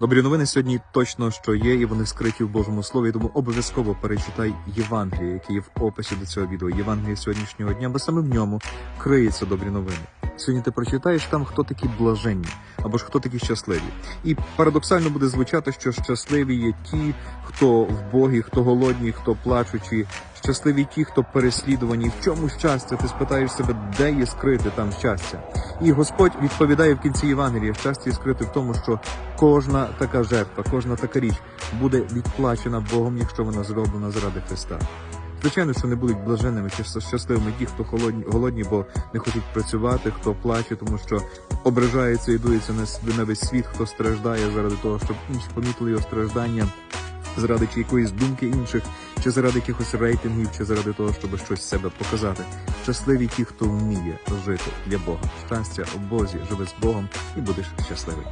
Добрі новини сьогодні точно що є, і вони скриті в Божому Слові. Тому обов'язково перечитай Євангеліє, яке є в описі до цього відео. Євангеліє сьогоднішнього дня, бо саме в ньому криються добрі новини. Сьогодні ти прочитаєш там, хто такі блаженні, або ж хто такі щасливі. І парадоксально буде звучати, що щасливі є ті, хто в Богі, хто голодні, хто плачучі. Щасливі ті, хто переслідувані. В чому щастя? Ти спитаєш себе, де є скрите там щастя? І Господь відповідає в кінці Євангелія, щастя є скрите в тому, що кожна така жертва, кожна така річ буде відплачена Богом, якщо вона зроблена заради Христа. Звичайно, що не будуть блаженними чи щасливими ті, хто голодні, голодні, бо не хочуть працювати, хто плаче, тому що ображається і дується на, на весь світ, хто страждає заради того, щоб інші помітили його страждання, заради чи якоїсь думки інших, чи заради якихось рейтингів, чи заради того, щоб щось себе показати. Щасливі ті, хто вміє жити для Бога. Щастя у Бозі, живи з Богом і будеш щасливий.